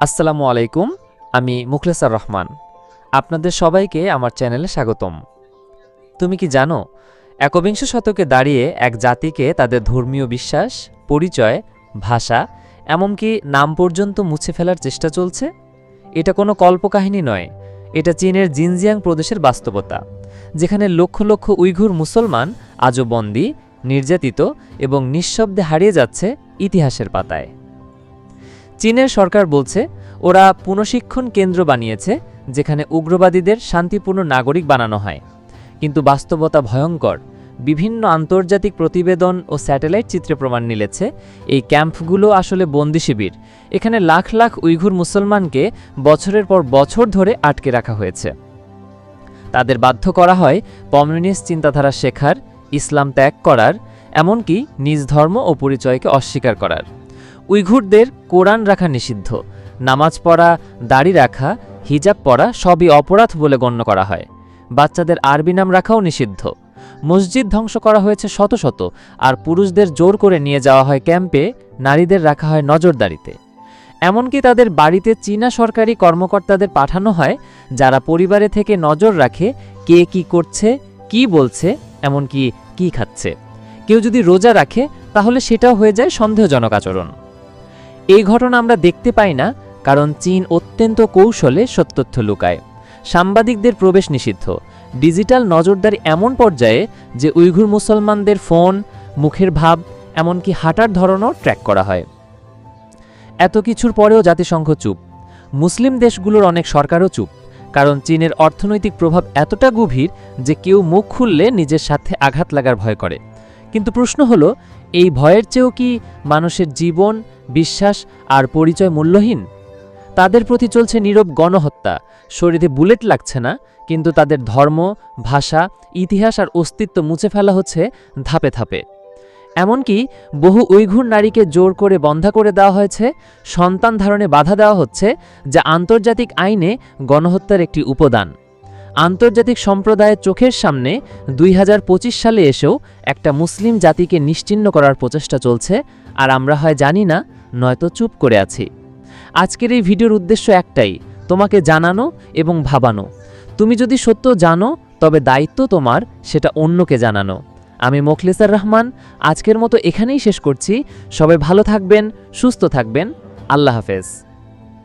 আসসালামু আলাইকুম, আমি মুখলেসার রহমান। আপনাদের সবাইকে আমার চ্যানেলে স্বাগতম। তুমি কি জানো, একবিংশ শতকে দাঁড়িয়ে এক জাতিকে তাদের ধর্মীয় বিশ্বাস, পরিচয়, ভাষা, এমনকি নাম পর্যন্ত মুছে ফেলার চেষ্টা চলছে? এটা কোনো কল্পকাহিনী নয়, এটা চীনের জিনজিয়াং প্রদেশের বাস্তবতা, যেখানে লক্ষ লক্ষ উইঘুর মুসলমান আজও বন্দী, নির্যাতিত এবং নিঃশব্দে হারিয়ে যাচ্ছে ইতিহাসের পাতায়। চীনের সরকার বলছে, ওরা পুনঃশিক্ষণ কেন্দ্র বানিয়েছে, যেখানে উগ্রবাদীদের শান্তিপূর্ণ নাগরিক বানানো হয়। কিন্তু বাস্তবতা ভয়ঙ্কর। বিভিন্ন আন্তর্জাতিক প্রতিবেদন ও স্যাটেলাইট চিত্রে প্রমাণ মিলেছে, এই ক্যাম্পগুলো আসলে বন্দি শিবির। এখানে লাখ লাখ উইঘুর মুসলমানকে বছরের পর বছর ধরে আটকে রাখা হয়েছে। তাদের বাধ্য করা হয় কমিউনিস্ট চিন্তাধারা শেখার, ইসলাম ত্যাগ করার, এমনকি নিজ ধর্ম ও পরিচয়কে অস্বীকার করার। উইঘুরদের কোরআন রাখা নিষিদ্ধ, নামাজ পড়া, দাড়ি রাখা, হিজাব পড়া সবই অপরাধ বলে গণ্য করা হয়। বাচ্চাদের আরবি নাম রাখাও নিষিদ্ধ। মসজিদ ধ্বংস করা হয়েছে শত শত, আর পুরুষদের জোর করে নিয়ে যাওয়া হয় ক্যাম্পে, নারীদের রাখা হয় নজরদারিতে। এমনকি তাদের বাড়িতে চীনা সরকারি কর্মকর্তাদের পাঠানো হয়, যারা পরিবারে থেকে নজর রাখে কে কি করছে, কি বলছে, এমনকি কি খাচ্ছে। কেউ যদি রোজা রাখে, তাহলে সেটাও হয়ে যায় সন্দেহজনক আচরণ। এই ঘটনা আমরা দেখতে পাই না, কারণ চীন অত্যন্ত কৌশলে সত্যতথ্য লুকায়। সাংবাদিকদের প্রবেশ নিষিদ্ধ। ডিজিটাল নজরদারি এমন পর্যায়ে যে উইঘুর মুসলমানদের ফোন, মুখের ভাব, এমনকি হাঁটার ধরনও ট্র্যাক করা হয়। এত কিছুর পরেও জাতিসংঘ চুপ। মুসলিম দেশগুলোর অনেক সরকারও চুপ, কারণ চীনের অর্থনৈতিক প্রভাব এতটা গভীর যে কেউ মুখ খুললে নিজের সাথে আঘাত লাগার ভয় করে। কিন্তু প্রশ্ন হলো, এই ভয়ের চেয়েও কি মানুষের জীবন বিশ্বাস আর পরিচয় মূল্যহীন? তাদের প্রতি চলছে নীরব গণহত্যা। শরীরে বুলেট লাগছে না, কিন্তু তাদের ধর্ম, ভাষা, ইতিহাস আর অস্তিত্ব মুছে ফেলা হচ্ছে ধাপে ধাপে। এমনকি বহু উইঘুর নারীকে জোর করে বন্ধা করে দেওয়া হয়েছে, সন্তান ধারণে বাধা দেওয়া হচ্ছে, যা আন্তর্জাতিক আইনে গণহত্যার একটি উপাদান। আন্তর্জাতিক সম্প্রদায়ের চোখের সামনে দুই হাজার পঁচিশ সালে এসেও একটা মুসলিম জাতিকে নিশ্চিহ্ন করার প্রচেষ্টা চলছে, আর আমরা হয় জানি না, নয়তো চুপ করে আছি। আজকের এই ভিডিওর উদ্দেশ্য একটাই, তোমাকে জানানো এবং ভাবানো। তুমি যদি সত্য জানো, তবে দায়িত্ব তোমার, সেটা অন্যকে জানানো। আমি মোখলেসার রহমান, আজকের মতো এখানেই শেষ করছি। সবাই ভালো থাকবেন, সুস্থ থাকবেন। আল্লাহ হাফেজ।